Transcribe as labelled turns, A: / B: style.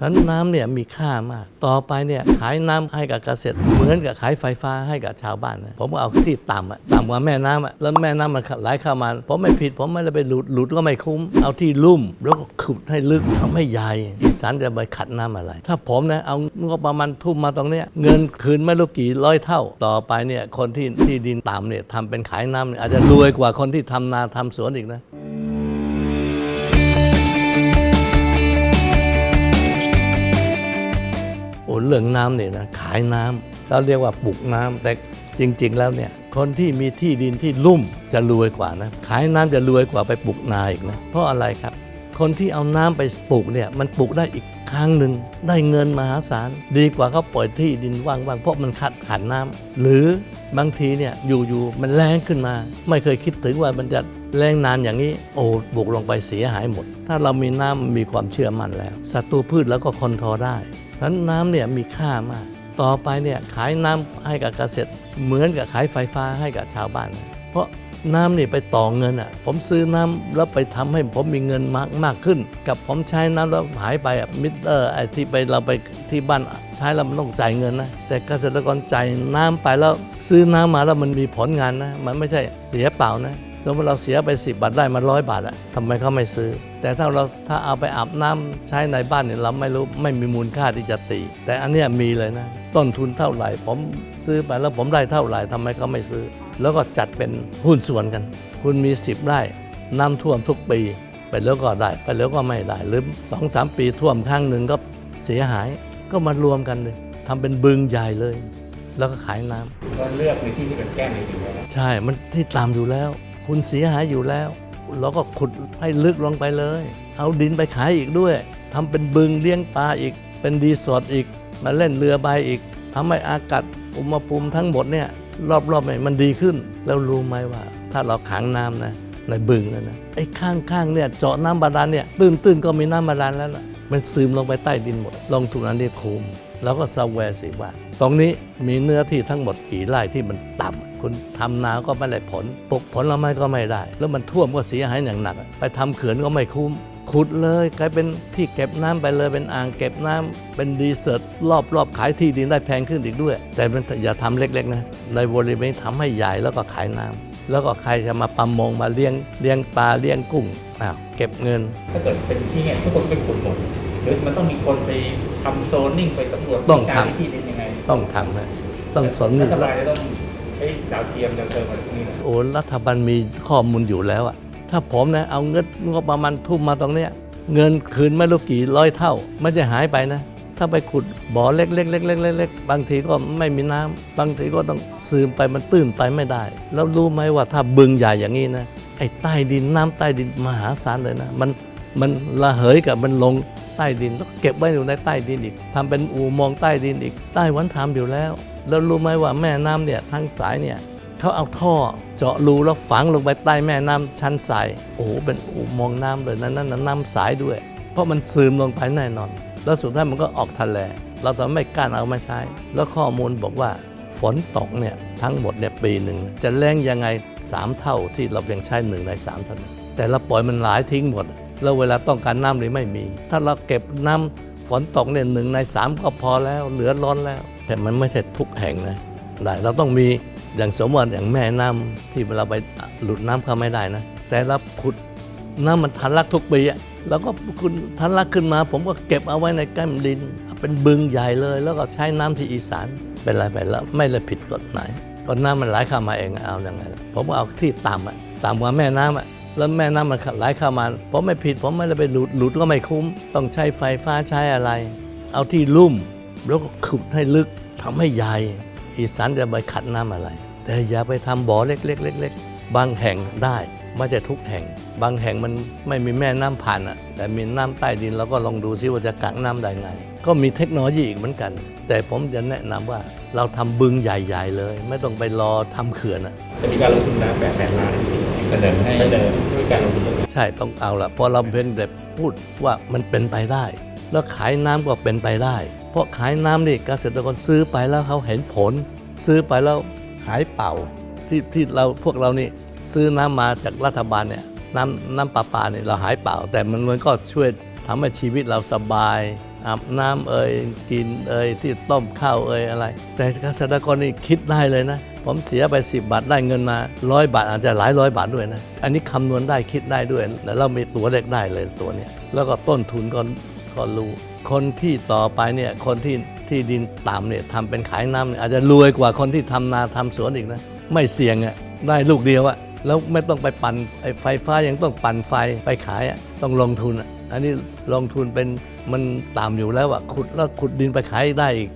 A: ทั้นน้ำเนี่ยมีค่ามาก ต่อไปเนี่ยขายน้ำให้กับเกษตร เหมือนกับขายไฟฟ้าให้กับชาวบ้านนะผมก็เอาที่ต่ำอะต่ำกว่าแม่น้ำอะแล้วแม่น้ำมันไหลเข้ามาผมไม่ผิด ผมไม่ได้ไปหลุดหลุดก็ไม่คุ้ม เอาที่ลุ่ม แล้วก็ขุดให้ลึกทำให้ใหญ่อีสานจะไปขัดน้ำอะไร ถ้าผมนะเอางบประมาณทุ่มมาตรงเนี้ยเงินคืนไม่รู้กี่ร้อยเท่า ต่อไปเนี่ยคนที่ที่ดินต่ำเนี่ยทำเป็นขายน้ำเนี่ยอาจจะรวยกว่าคนที่ทำนาทำสวนอีกนะ เรื่องน้ำเนี่ยนะขายน้ำเราเรียกว่าปลูกน้ำแต่จริง ๆ แล้วเนี่ยคนที่มีที่ดินที่ลุ่มจะรวยกว่านะขายน้ำจะรวยกว่าไปปลูกนาอีกนะเพราะอะไรครับ คนที่เอาน้ำไปปลูกเนี่ยมันปลูกได้อีกครั้งหนึ่งได้เงินมหาศาล ดีกว่าเขาปล่อยที่ดินว่างๆเพราะมันขัดขันน้ำหรือบางทีเนี่ยอยู่ๆมันแรงขึ้นมา ไม่เคยคิดถึงว่ามันจะแรงนานอย่างนี้ โอ้ปลูกลงไปเสียหายหมด ถ้าเรามีน้ำมีความเชื่อมั่นแล้วศัตรูพืชแล้วก็คอนโทรลได้ ฉะนั้นน้ำเนี่ยมีค่ามาก ต่อไปเนี่ยขายน้ำให้กับเกษตร เหมือนกับขายไฟฟ้าให้กับชาวบ้าน เพราะน้ำนี่ไปต่อเงินอะ ผมซื้อน้ำแล้วไปทำให้ผมมีเงินมากมากขึ้น กับผมใช้น้ำแล้วหายไปอะมิเตอร์ไอ้ที่ไปเราไปที่บ้านใช้แล้วมันต้องจ่ายเงินนะ แต่เกษตรกรจ่ายน้ำไปแล้วซื้อน้ำมาแล้วมันมีผลงานนะ มันไม่ใช่เสียเปล่านะ สมมติเราเสียไป 10 บาทได้มาร้อยบาทอะทำไมเขาไม่ซื้อ แต่ถ้าเราถ้าเอาไปอาบน้ำใช้ในบ้านเนี่ยเราไม่รู้ไม่มีมูลค่าที่จะตี แต่อันเนี้ยมีเลยนะ ต้นทุนเท่าไหร่ ผมซื้อไปแล้วผมได้เท่าไหร่ทำไมเขาไม่ซื้อ แล้วก็จัดเป็นหุ้นส่วนกัน คุณมี 10ไร่น้ำท่วมทุกปีไปแล้วก็ได้ ไปแล้วก็ไม่ได้หรือสองสามปีท่วมครั้งหนึ่งก็เสียหายก็มารวมกันเลยทำเป็นบึงใหญ่เลย แล้วก็ขายน้ำ
B: ก็เลือกในที่ที่เป็นแก้มในถึงแล้ว
A: ใช่ มันที่ตามอยู่แล้ว คุณเสียหายอยู่แล้ว เราก็ขุดให้ลึกลงไปเลย เอาดินไปขายอีกด้วยทำเป็นบึงเลี้ยงปลาอีก เป็นรีสอร์ทอีก มาเล่นเรือใบอีกทำให้อากาศอุณหภูมิทั้งหมดเนี่ยรอบๆเนี่ยมันดีขึ้น แล้วรู้ไหมว่า ถ้าเราขังน้ำนะในบึงแล้วนะไอ้ข้างๆเนี่ยเจาะน้ำบาดาลเนี่ยตื้นๆก็มีน้ำบาดาลแล้วล่ะมันซึมลงไปใต้ดินหมด ลงทุนอันนี้คุ้มแล้วก็ซาแวร์สิว่าตรงนี้มีเนื้อที่ทั้งหมดกี่ไร่ที่มันต่ำ คุณทำนาก็ไม่ได้ผลปลูกผลไม้ก็ไม่ได้ แล้วมันท่วมก็เสียหายอย่างหนัก ไปทำเขื่อนก็ไม่คุ้มขุดเลยกลายเป็นที่เก็บน้ำไปเลยเป็นอ่างเก็บน้ำเป็นดีเซอร์ตรอบรอบขายที่ดินได้แพงขึ้นอีกด้วย แต่มันอย่าทำเล็กๆนะในบริเวณทำให้ใหญ่แล้วก็ขายน้ำแล้วก็ใครจะมาประมงมาเลี้ยงเลี้ยงปลาเลี้ยงกุ้งอ้าวเก็บเงิน
B: ถ้าเกิดเป็นที่เนี่ยทุกคนไปขุดหมดหรือมันต้องมีคนไปทำโซนนิ่งไปสำรวจ
A: ต้อง
B: การ
A: ทำ
B: ที่ดินยังไง
A: ต้องทำนะต้องสน
B: รั
A: นี่
B: ฐบาลจะต้องใช้ดาวเทียมดาวเทียมอะไรพวกนี้
A: โอ้รัฐบาลมีข้อมูลอยู่แล้วอะถ้าผมนะเอาเงินงบประมาณทุ่มมาตรงเนี้ยเงินคืนไม่รู้กี่ร้อยเท่ามันจะหายไปนะ ถ้าไปขุดบ่อเล็กๆเล็กๆเล็กๆบางทีก็ไม่มีน้ำบางทีก็ต้องซึมไปมันตื้นไปไม่ได้ แล้วรู้ไหมว่าถ้าบึงใหญ่อย่างนี้นะไอ้ใต้ดินน้ำใต้ดินมหาศาลเลยนะ มันมันระเหยกับมันลง ใต้ดินแล้วเก็บไว้อยู่ในใต้ดินอีกทำเป็นอู่มองใต้ดินอีก ใต้วันทำอยู่แล้ว แล้วรู้ไหมว่าแม่น้ำเนี่ยทั้งสายเนี่ยเขาเอาท่อเจาะรูแล้วฝังลงไปใต้แม่น้ำชั้นทราย โอ้โหเป็นอุโมงค์น้ำเลยนั่นนั่นน้ำสายด้วย เพราะมันซึมลงไปแน่นอน แล้วสุดท้ายมันก็ออกทะเล เราจะไม่กล้าเอามาใช้ แล้วข้อมูลบอกว่าฝนตกเนี่ยทั้งหมดเนี่ยปีหนึ่งจะแรงยังไง 3 เท่าที่เรายังใช้หนึ่งใน3เท่านั้นแต่เราปล่อยมันหลายทิ้งหมด แล้วเวลาต้องการน้ำหรือไม่มี ถ้าเราเก็บน้ำฝนตกเนี่ยหนึ่งในสามก็พอแล้วเหลือร้อนแล้ว แต่มันไม่ใช่ทุกแห่งนะได้เราต้องมีอย่างสมมติอย่างแม่น้ำที่เราไปหลุดน้ำเข้าไม่ได้นะ แต่เราขุดน้ำมันทันลักทุกปีอะแล้วก็คุณทันลักขึ้นมา ผมก็เก็บเอาไว้ในแก้มดิน เป็นบึงใหญ่เลย แล้วก็ใช้น้ำที่อีสานเป็นไรไปแล้วไม่เลยผิดกฎหมายก็น้ำมันไหลเข้ามาเองเอาอย่างไงผมก็เอาที่ต่ำอะต่ำกว่าแม่น้ำอะ แล้วแม่น้ำมันไหลเข้ามาผมไม่ผิดผมไม่ได้ไปหลุดหลุดก็ไม่คุ้ม ต้องใช้ไฟฟ้าใช้อะไร เอาที่ลุ่มแล้วก็ขุดให้ลึกทำให้ใหญ่อีสานจะไปขัดน้ำอะไร แต่อย่าไปทำบ่อเล็กๆเล็กๆบางแห่งได้ไม่ใช่ทุกแห่ง บางแห่งมันไม่มีแม่น้ำผ่านอะ แต่มีน้ำใต้ดินเราก็ลองดูซิว่าจะกักน้ำได้ไง ก็มีเทคโนโลยีอีกเหมือนกัน แต่ผมจะแนะนำว่าเราทำบึงใหญ่ ๆ เลย ไม่ต้องไปรอทำเขื่อนอะ
B: จะมีการลงทุนนะแปดแสนล้าน เสนอให้เสนอด้วยการลงทุน
A: ใช่ต้องเอาละเพอเราเพียงแต่พูดว่ามันเป็นไปได้ แล้วขายน้ำก็เป็นไปได้ เพราะขายน้ำนี่เกษตรกรซื้อไปแล้วเขาเห็นผล ซื้อไปแล้วหายเป่าที่ที่เราพวกเรานี่ซื้อน้ำมาจากรัฐบาลเนี่ยน้ำน้ำประปาเนี่ยเราหายเปล่า แต่มันมันก็ช่วยทำให้ชีวิตเราสบาย อาบน้ำเอ่ยกินเอ่ยที่ต้มข้าวเอ่ยอะไร แต่เกษตรกรนี่คิดได้เลยนะ ผมเสียไป 10 บาทได้เงินมาร้อยบาทอาจจะหลายร้อยบาทด้วยนะ อันนี้คำนวณได้คิดได้ด้วย แล้วเรามีตัวเลขได้เลยตัวเนี้ยแล้วก็ต้นทุนก็ก็รู้คนที่ต่อไปเนี่ยคนที่ที่ดินต่ำเนี่ยทำเป็นขายน้ำเนี่ยอาจจะรวยกว่าคนที่ทำนาทำสวนอีกนะ ไม่เสี่ยงอะ่ะได้ลูกเดียวอะ่ะแล้วไม่ต้องไปปั่นไอ้ไฟฟ้ายังต้องปั่นไฟไปขายอะ่ะต้องลงทุนอะ่ะ อันนี้ลงทุนเป็นมันต่ำอยู่แล้วอะ่ะขุดแล้วขุดดินไปขายได้อีก